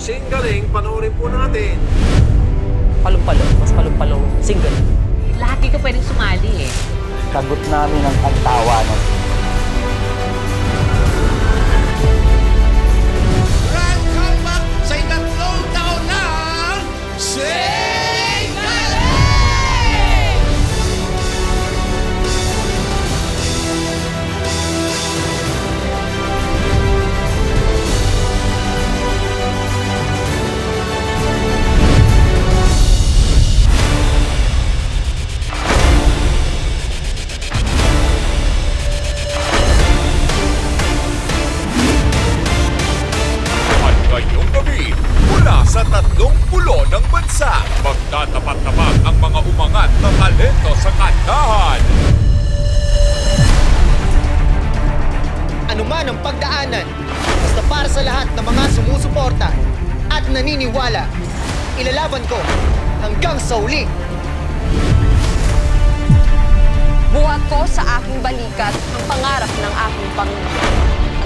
kung singaling, panoorin po natin. Palumpalo, mas palumpalo, single. Lahat dito pwedeng sumali eh. Sagot namin ang pagtawa ng bansa, magtatapat-tapat ang mga umangat na talento sa kantahan. Ano man ang pagdaanan, basta para sa lahat ng mga sumusuporta at naniniwala, ilalaban ko hanggang sa uli. Buhat ko sa aking balikat ang pangarap ng aking Panginoon.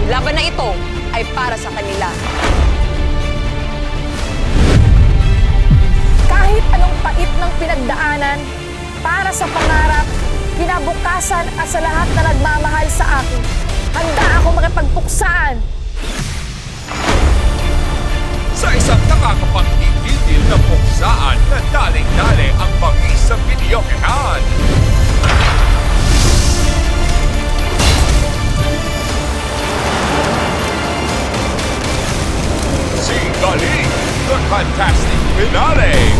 Ang laban na ito ay para sa kanila. Pinagdaanan, para sa pangarap, kinabukasan at sa lahat na nagmamahal sa akin, handa ako makipagpuksaan Sa isang nakakapangigil na puksaan na daling-dali ang pag-isang binyokehan. Si Galing, the fantastic finale.